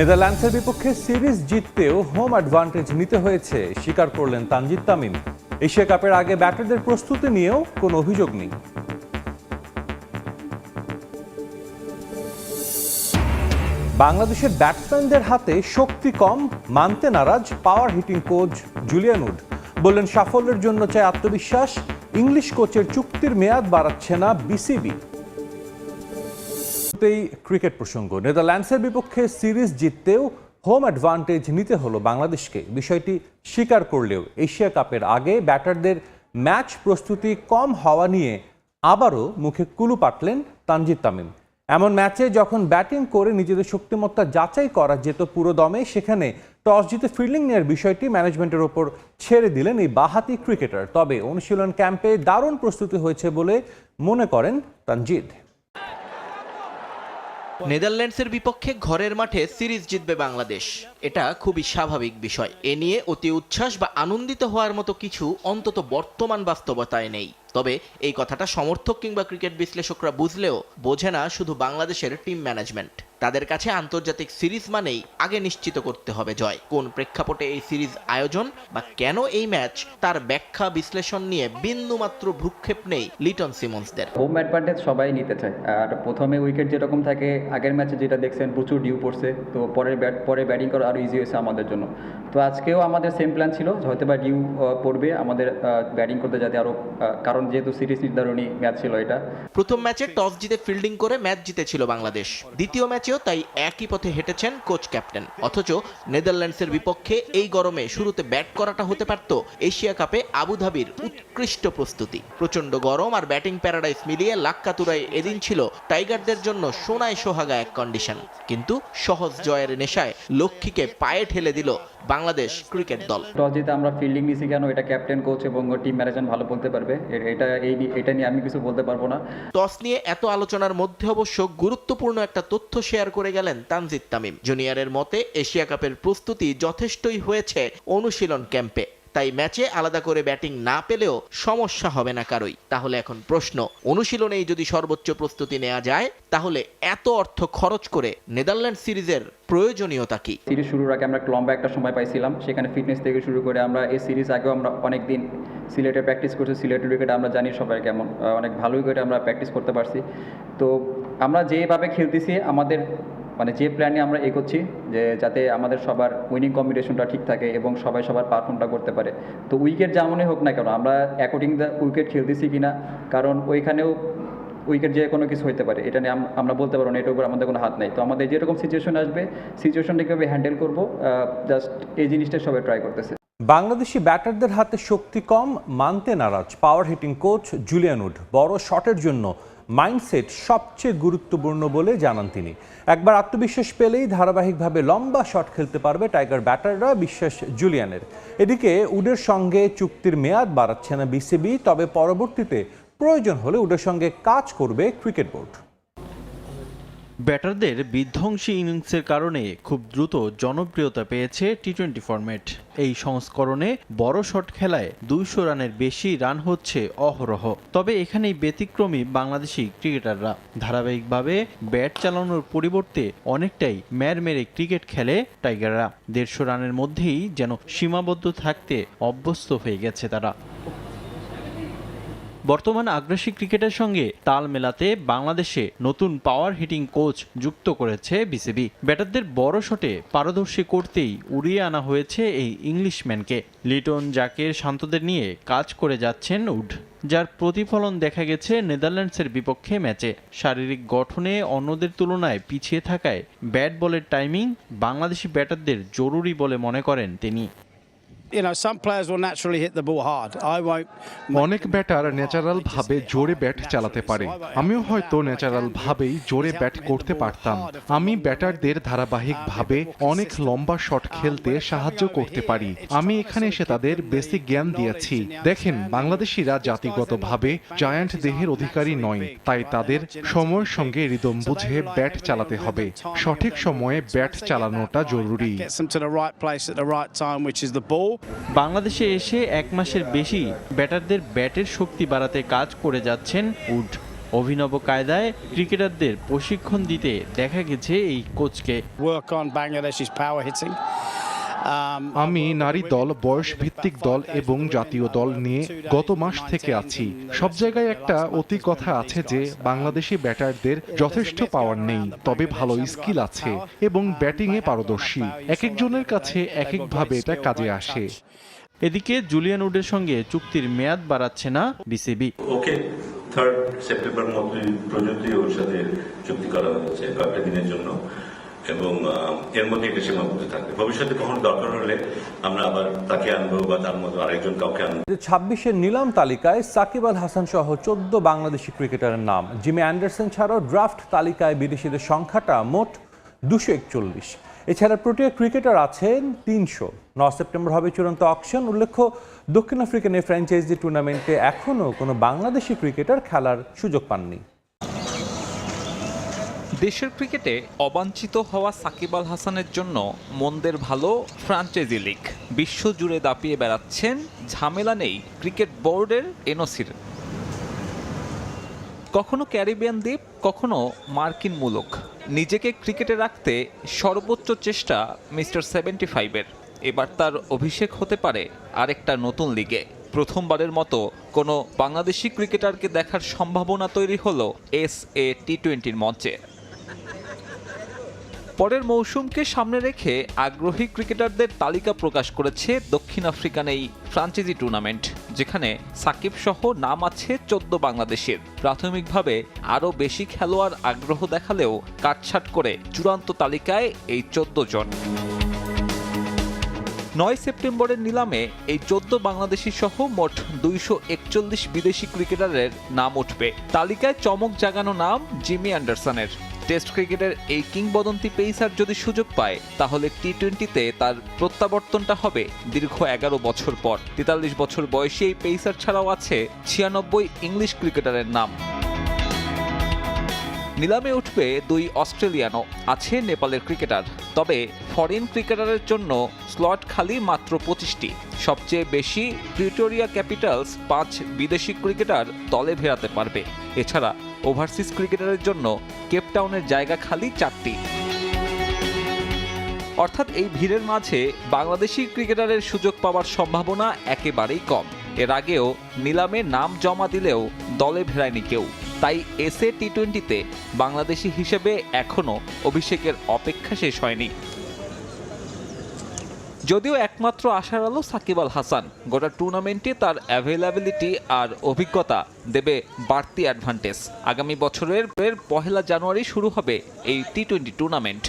নেদারল্যান্ডসের বিপক্ষে সিরিজ জিততেও হোম অ্যাডভান্টেজ নিতে হয়েছে। স্বীকার করলেন তানজিদ তামিম। এশিয়া কাপের আগে ব্যাটারদের প্রস্তুতি নিয়েও কোনো অভিযোগ নেই। বাংলাদেশের ব্যাটসম্যানদের হাতে শক্তি কম, মানতে নারাজ power hitting coach Julian Wood বললেন, সাফল্যের জন্য চাই আত্মবিশ্বাস, ইংলিশ কোচের চুক্তির মেয়াদ বাড়াচ্ছে না বিসিবি। শুরুতেই ক্রিকেট প্রসঙ্গ। নেদারল্যান্ডসের বিপক্ষে সিরিজ জিততেও হোম অ্যাডভান্টেজ নিতে হলো বাংলাদেশকে। বিষয়টি স্বীকার করলেও এশিয়া কাপের আগে ব্যাটারদের ম্যাচ প্রস্তুতি কম হওয়া নিয়ে আবারও মুখে কুলু পাটলেন তানজিদ তামিম। এমন ম্যাচে যখন ব্যাটিং করে নিজেদের শক্তিমত্তা যাচাই করা যেত পুরো দমে, সেখানে টস জিতে ফিল্ডিং নেওয়ার বিষয়টি ম্যানেজমেন্টের ওপর ছেড়ে দিলেন এই বাহাতি ক্রিকেটার। তবে অনুশীলন ক্যাম্পে দারুণ প্রস্তুতি হয়েছে বলে মনে করেন তানজিদ। নেদারল্যান্ডসের বিপক্ষে ঘরের মাঠে সিরিজ জিতবে বাংলাদেশ। এটা খুবই স্বাভাবিক বিষয়। এ নিয়ে অতি উচ্ছ্বাস বা আনন্দিত হওয়ার মতো কিছু অন্তত বর্তমান বাস্তবতায় নেই। তবে এই কথাটা সমর্থক কিংবা ক্রিকেট বিশ্লেষকরা বুঝলেও বোঝে না শুধু বাংলাদেশের টিম ম্যানেজমেন্ট। তাদের কাছে আন্তর্জাতিক সিরিজ মানেই আগে নিশ্চিত করতে হবে জয়। কোন প্রেক্ষাপটে এই সিরিজ আয়োজন বা কেন এই ম্যাচ, তার ব্যাখ্যা বিশ্লেষণ নিয়ে বিন্দুমাত্র ভ্রুক্ষেপ নেই লিটন সিমন্সদের। হোম অ্যাডভান্টেজ সবাই নিতে চায়। আর প্রথমে উইকেট যেরকম থাকে, আগের ম্যাচে যেটা দেখছেন, প্রচুর ডিউ পড়ছে। তো পরের ব্যাট, পরে ব্যাটিং করা আরও ইজি হয়েছে আমাদের জন্য। তো আজকেও আমাদের সেম প্ল্যান ছিল হয়তো বা ডিউ পড়বে। আমাদের ব্যাটিং করতে যাতে আরও কারণ যেহেতু সিরিজ নির্ধারণী ম্যাচ ছিল এটা। প্রথম ম্যাচে টস জিতে ফিল্ডিং করে ম্যাচ জিতেছিল বাংলাদেশ। দ্বিতীয় ম্যাচেও তাই একই পথে হেঁটেছেন কোচ ক্যাপ্টেন। অথচ নেদারল্যান্ডসের বিপক্ষে এই গরমে শুরুতে ব্যাট করাটা হতে পারত এশিয়া কাপে আবুধাবির উৎকৃষ্ট প্রস্তুতি। প্রচণ্ড গরম আর ব্যাটিং প্যারাডাইস মিলিয়ে লাক্কাতুরাই এদিন ছিল টাইগারদের জন্য সোনায় সোহাগা এক কন্ডিশন কিন্তু সহজ জয়ের নেশায় লক্ষ্মীকে পায়ে ঠেলে দিল বাংলাদেশ ক্রিকেট দল। টস জিতে আমরা ফিল্ডিং নিছি কেন? এটা ক্যাপ্টেন কোচ এবং টিম ম্যানেজমেন্ট ভালো বলতে পারবে। এটা এই এটা নিয়ে আমি কিছু বলতে পারব না। টস নিয়ে এত আলোচনার মধ্যে অবশ্য গুরুত্বপূর্ণ একটা তথ্য শেয়ার করে গেলেন তানজিদ তামিম। জুনিয়রের মতে এশিয়া কাপের প্রস্তুতি যথেষ্টই হয়েছে অনুশীলন ক্যাম্পে। তাই ম্যাচে আলাদা করে ব্যাটিং না পেলেও সমস্যা হবে না কারোই। তাহলে এখন প্রশ্ন, অনুশীলনেই যদি সর্বোচ্চ প্রস্তুতি নেওয়া যায়, তাহলে এত অর্থ খরচ করে নেদারল্যান্ড সিরিজের প্রয়োজনীয়তা কি? সিরিজ শুরুর আগে আমরা লম্বা একটা সময় পাইছিলাম, সেখানে ফিটনেস থেকে শুরু করে আমরা এই সিরিজ আগেও আমরা অনেক দিন সিলেটে প্র্যাকটিস করছি, সিলেটের উইকেটে আমরা জানি সবাই কেমন অনেক ভালো উইকেটে আমরা প্র্যাকটিস করতে পারছি। তো আমরা যেভাবে খেলতেছি, আমাদের মানে যে প্ল্যানে আমরা এগোচ্ছি, যে যাতে আমাদের সবার উইনিং কম্বিনেশনটা ঠিক থাকে এবং সবাই সবার পারফর্মটা করতে পারে। তো উইকেট যেমনই হোক না কেন, আমরা অ্যাকর্ডিং দ্য উইকেট খেলতেছি কি না কারণ ওইখানেও উইকেট যে কোনো কিছু হতে পারে। এটা নিয়ে আমরা বলতে পারব না, এটার উপর আমাদের কোনো হাত নাই। তো আমাদের যেরকম সিচুয়েশন আসবে সিচুয়েশনটা কীভাবে হ্যান্ডেল করব জাস্ট এই জিনিসটা সবাই ট্রাই করতেছে। বাংলাদেশি ব্যাটারদের হাতে শক্তি কম, মানতে নারাজ। Power hitting coach Julian Wood বড় শটের জন্য মাইন্ডসেট সবচেয়ে গুরুত্বপূর্ণ বলে জানান তিনি। একবার আত্মবিশ্বাস পেলেই ধারাবাহিকভাবে লম্বা শট খেলতে পারবে টাইগার ব্যাটাররা, বিশ্বাস জুলিয়ানের। এদিকে উডের সঙ্গে চুক্তির মেয়াদ বাড়াচ্ছে না বিসিবি, তবে পরবর্তীতে প্রয়োজন হলে উডের সঙ্গে কাজ করবে ক্রিকেট বোর্ড। ব্যাটারদের বিধ্বংসী ইনিংসের কারণে খুব দ্রুত জনপ্রিয়তা পেয়েছে টি টোয়েন্টি ফরম্যাট। এই সংস্করণে বড় শট খেলায় দুইশো রানের বেশি রান হচ্ছে অহরহ। তবে এখানেই ব্যতিক্রমী বাংলাদেশি ক্রিকেটাররা। ধারাবাহিকভাবে ব্যাট চালানোর পরিবর্তে অনেকটাই ম্যার মেরে ক্রিকেট খেলে টাইগাররা। দেড়শো রানের মধ্যেই যেন সীমাবদ্ধ থাকতে অভ্যস্ত হয়ে গেছে তারা। বর্তমান আগ্রাসী ক্রিকেটের সঙ্গে তাল মেলাতে বাংলাদেশে নতুন পাওয়ার হিটিং কোচ যুক্ত করেছে বিসিবি। ব্যাটারদের বড় শটে পারদর্শী করতেই উড়িয়ে আনা হয়েছে এই ইংলিশম্যানকে লিটন, জাকের, শান্তদের নিয়ে কাজ করে যাচ্ছেন উড, যার প্রতিফলন দেখা গেছে নেদারল্যান্ডসের বিপক্ষে ম্যাচে। শারীরিক গঠনে অন্যদের তুলনায় পিছিয়ে থাকায় ব্যাট বলের টাইমিং বাংলাদেশি ব্যাটারদের জরুরি বলে মনে করেন তিনি। অনেক ব্যাটার ন্যাচারাল ভাবে জোরে ব্যাট চালাতে পারে। আমিও হয়তো ন্যাচারাল ভাবেই জোরে ব্যাট করতে পারতাম। আমি ব্যাটারদের ধারাবাহিক ভাবে অনেক লম্বা শট খেলতে সাহায্য করতে পারি। আমি এখানে এসে তাদের বেসিক জ্ঞান দিয়েছি। দেখেন বাংলাদেশিরা জাতিগতভাবে জায়ান্ট দেহের অধিকারী নয় তাই তাদের সময়ের সঙ্গে রিদম বুঝে ব্যাট চালাতে হবে। সঠিক সময়ে ব্যাট চালানোটা জরুরি। বাংলাদেশে এসে এক মাসের বেশি ব্যাটারদের ব্যাটের শক্তি বাড়াতে কাজ করে যাচ্ছেন উড। অভিনব কায়দায় ক্রিকেটারদের প্রশিক্ষণ দিতে দেখা গেছে এই কোচকে। আমি নারী দল বয়স ভিত্তিক দল এবং জাতীয় দল নিয়ে গত মাস থেকে আছি। সব জায়গায় একটা অতি কথা আছে যে বাংলাদেশি ব্যাটারদের যথেষ্ট পাওয়ার নেই তবে ভালো স্কিল আছে এবং ব্যাটিংয়ে পারদর্শী। এক একজনের কাছে এক একভাবে এটা কাজে আসে। এদিকে জুলিয়ান উডের সঙ্গে চুক্তির মেয়াদ বাড়াচ্ছে না বিসিবি। ওকে থার্ড সেপ্টেম্বর মধ্যে পর্যন্তই ওর সাথে চুক্তি করা হয়েছে কয়েকটা দিনের জন্য। এবং এর মধ্যে এটা সীমাবদ্ধ থাকবে। ভবিষ্যতে কখনো দরকার হলে আমরা আবার তাকে আনব বা তার মতো আরেকজন কাউকে আনব। ছাব্বিশের নিলাম তালিকায় সাকিব আল হাসান সহ চোদ্দ বাংলাদেশি ক্রিকেটারের নাম। জিমি অ্যান্ডারসন ছাড়াও ড্রাফট তালিকায় বিদেশিদের সংখ্যাটা মোট দুশো একচল্লিশ। এছাড়া প্রোটিয়া ক্রিকেটার আছেন তিনশো। নয় সেপ্টেম্বর হবে চূড়ান্ত অকশন। উল্লেখ্য, দক্ষিণ আফ্রিকান এই ফ্র্যাঞ্চাইজি টুর্নামেন্টে এখনও কোনো বাংলাদেশি ক্রিকেটার খেলার সুযোগ পাননি। দেশের ক্রিকেটে অবাঞ্ছিত হওয়া সাকিব আল হাসানের জন্য মন্দের ভালো ফ্রাঞ্চাইজি লিগ। বিশ্বজুড়ে দাপিয়ে বেড়াচ্ছেন, ঝামেলা নেই ক্রিকেট বোর্ডের এনওসির। কখনো ক্যারিবিয়ান দ্বীপ, কখনো মার্কিন মূলক। নিজেকে ক্রিকেটে রাখতে সর্বোচ্চ চেষ্টা মিস্টার সেভেন্টি ফাইভের। এবার তার অভিষেক হতে পারে আরেকটা নতুন লিগে। প্রথমবারের মতো কোনো বাংলাদেশি ক্রিকেটারকে দেখার সম্ভাবনা তৈরি হলো এস এ টি টোয়েন্টির মঞ্চে। পরের মৌসুমকে সামনে রেখে আগ্রহী ক্রিকেটারদের তালিকা প্রকাশ করেছে দক্ষিণ আফ্রিকান এই ফ্রাঞ্চাইজি টুর্নামেন্ট, যেখানে সাকিব সহ নাম আছে চোদ্দ বাংলাদেশের। প্রাথমিকভাবে আরও বেশি খেলোয়াড় আগ্রহ দেখালেও কাটছাট করে চূড়ান্ত তালিকায় এই চোদ্দ জন। নয় সেপ্টেম্বরের নিলামে এই চোদ্দ বাংলাদেশি সহ মোট দুইশো একচল্লিশ বিদেশি ক্রিকেটারের নাম উঠবে। তালিকায় চমক জাগানো নাম জিমি অ্যান্ডারসনের। টেস্ট ক্রিকেটের এই কিংবদন্তি পেসার যদি সুযোগ পায়, তাহলে টি টোয়েন্টিতে তার প্রত্যাবর্তনটা হবে দীর্ঘ এগারো বছর পর। তেতাল্লিশ বছর বয়সী এই পেসার ছাড়াও আছে ছিয়ানব্বই ইংলিশ ক্রিকেটারের নাম। নিলামে উঠবে দুই অস্ট্রেলিয়ানও, আছে নেপালের ক্রিকেটার। তবে ফরেন ক্রিকেটারের জন্য স্লট খালি মাত্র পঁচিশটি। সবচেয়ে বেশি প্রিটোরিয়া ক্যাপিটালস পাঁচ বিদেশি ক্রিকেটার দলে ভেড়াতে পারবে। এছাড়া ওভারসিজ ক্রিকেটারের জন্য কেপটাউনের জায়গা খালি চারটি। অর্থাৎ এই ভিড়ের মাঝে বাংলাদেশি ক্রিকেটারের সুযোগ পাওয়ার সম্ভাবনা একেবারেই কম। এর আগেও নিলামে নাম জমা দিলেও দলে ভেড়ায়নি কেউ। তাই এসএ টি টোয়েন্টিতে বাংলাদেশি হিসেবে এখনও অভিষেকের অপেক্ষা শেষ হয়নি। যদিও একমাত্র আশার আলো সাকিব আল হাসান, গোটা টুর্নামেন্টে তার অ্যাভেলেবিলিটি আর অভিজ্ঞতা দেবে বাড়তি অ্যাডভান্টেজ আগামী বছরের পহেলা জানুয়ারি শুরু হবে এই টি টোয়েন্টি টুর্নামেন্ট